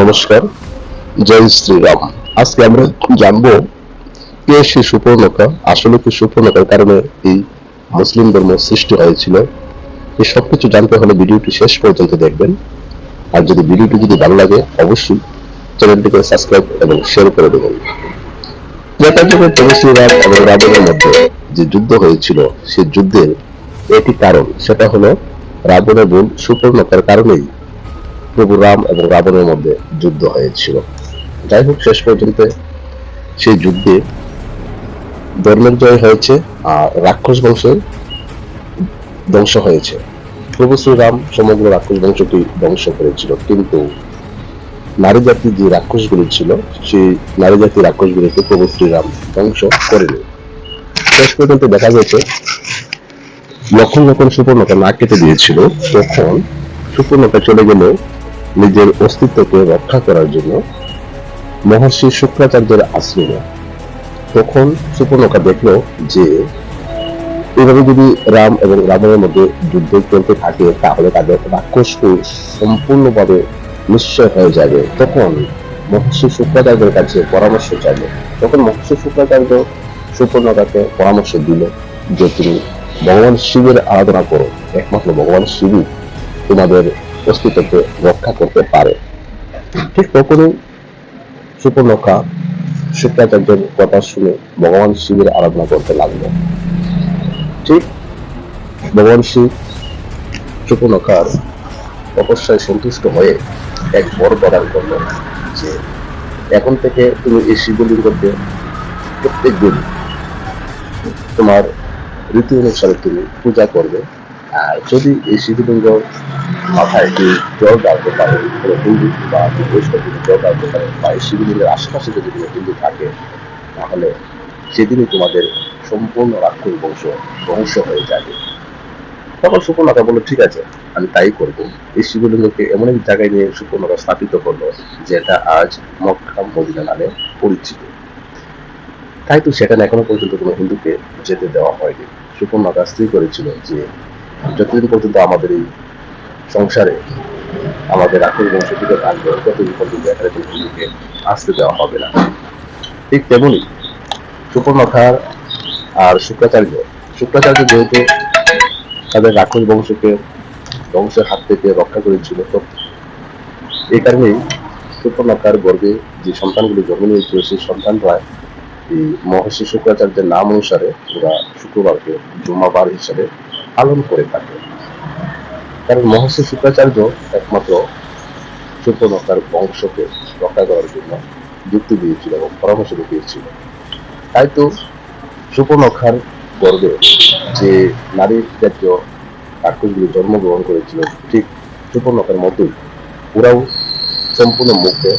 নমস্কার, জয় শ্রীরাম। আজকে আমরা জানব কে সে সুপর্ণকা আসলে কি সুপর্ণকার কারণে এই মুসলিম ধর্ম সৃষ্টি হয়েছিল। এই সব কিছু জানতে হলে ভিডিওটি শেষ পর্যন্ত দেখবেন। আর যদি ভিডিওটি যদি ভালো লাগে, অবশ্যই চ্যানেলটিকে সাবস্ক্রাইব এবং শেয়ার করে দেবেন। শ্রীরাম এবং রাবণের মধ্যে যে যুদ্ধ হয়েছিল সেই যুদ্ধের একটি কারণ, সেটা হলো রাবণের বোন সুপর্ণকার কারণেই প্রভু রাম এবং রাবণের মধ্যে যুদ্ধ হয়েছিল। যাই হোক, শেষ পর্যন্ত সেই যুদ্ধে ধর্মের জয় হয়েছে আর রাক্ষস বংশের ধ্বংস হয়েছে। প্রভু শ্রীরাম সমগ্র রাক্ষস বংশকে ধ্বংস করেছিল, কিন্তু নারী জাতি যে রাক্ষসগুলি ছিল, সেই নারী জাতি রাক্ষসগুলিকে প্রভু শ্রীরাম ধ্বংস করেনি। শেষ পর্যন্ত দেখা গেছে, লক্ষণ যখন সুপর্ণকে না কেটে দিয়েছিল, তখন সুপর্ণকা চলে গেল নিজের অস্তিত্বকে রক্ষা করার জন্য মহর্ষি শুক্রাচার্যের আশ্রমে। তখন সুপর্ণকা দেখল যে, এভাবে যদি রাম এবং রাবণের মধ্যে যুদ্ধ চলতে থাকে, তাহলে তাদের রাক্ষসকে সম্পূর্ণভাবে নিশ্চয় হয়ে যাবে। তখন মহর্ষি শুক্রাচার্যের কাছে পরামর্শ চাইল। তখন মহর্ষি শুক্রাচার্য সুপর্ণকাকে পরামর্শ দিল যে, তুমি ভগবান শিবের আরাধনা করো। একমাত্র ভগবান শিবই তোমাদের অস্তিত্বকে রক্ষা করতে পারে। ঠিক তখনই সুপর্ণখা শুক্রাচার্যের কথা শুনে ভগবান শিবের আরাধনা করতে লাগল। ঠিক ভগবান শিব সুপর্ণখার তপস্যায় সন্তুষ্ট হয়ে এক বড় প্রদান করল যে এখন থেকে তুমি এই শিবলিঙ্গকে প্রত্যেক দিন তোমার রীতি অনুসারে তুমি পূজা করবে। যদি এই মাথায় জল ডালতে পারে, কোনো হিন্দু বা বৈষ্ণব জল ডালতে পারে, বা এই শিবলিঙ্গের আশেপাশে যদি কোনো হিন্দু থাকে, তাহলে সেদিনই তোমাদের সম্পূর্ণ রাক্ষস বংশ ধ্বংস হয়ে যাবে। তখন সুপর্ণতা বলল, ঠিক আছে, আমি তাই করব। এই শিবলিঙ্গকে এমন এক জায়গায় নিয়ে সুপর্ণতা স্থাপিত করল, যেটা আজ মক্কা মদিনা নামে পরিচিত। তাই তো সেখানে এখনও পর্যন্ত কোনো হিন্দুকে যেতে দেওয়া হয়নি। সুপর্ণতা স্ত্রী করেছিল যে যতদিন পর্যন্ত আমাদের এই সংসারে আমাদের রাখুল বংশ থেকে থাকবে ততদিন পর্যন্ত এখানে কোনো আসতে দেওয়া হবে না। ঠিক তেমনি সুপর্ণখার আর শুক্রাচার্য শুক্রাচার্য যেহেতু তাদের রাক্ষস বংশকে ধ্বংসের হাত থেকে রক্ষা করেছিল, তো এই কারণেই সুপর্ণখার গর্ভে যে সন্তানগুলি জন্ম নিয়েছিল, সেই সন্তানরা এই মহর্ষি শুক্রাচার্যের নাম অনুসারে ওরা শুক্রবারকে জুমাবার হিসাবে পালন করে থাকে। কারণ মহর্ষি শুক্রাচার্য একমাত্র সুপর্ণকার বংশকে রক্ষা করার জন্য যুক্তি দিয়েছিল এবং পরামর্শ দিয়েছিল তাই তো সুপর্ণখার গর্বে যে নারী জাতীয় রাক্ষসগুলি জন্মগ্রহণ করেছিল, ঠিক সুপর্ণখার মতোই ওরাও সম্পূর্ণ মুখে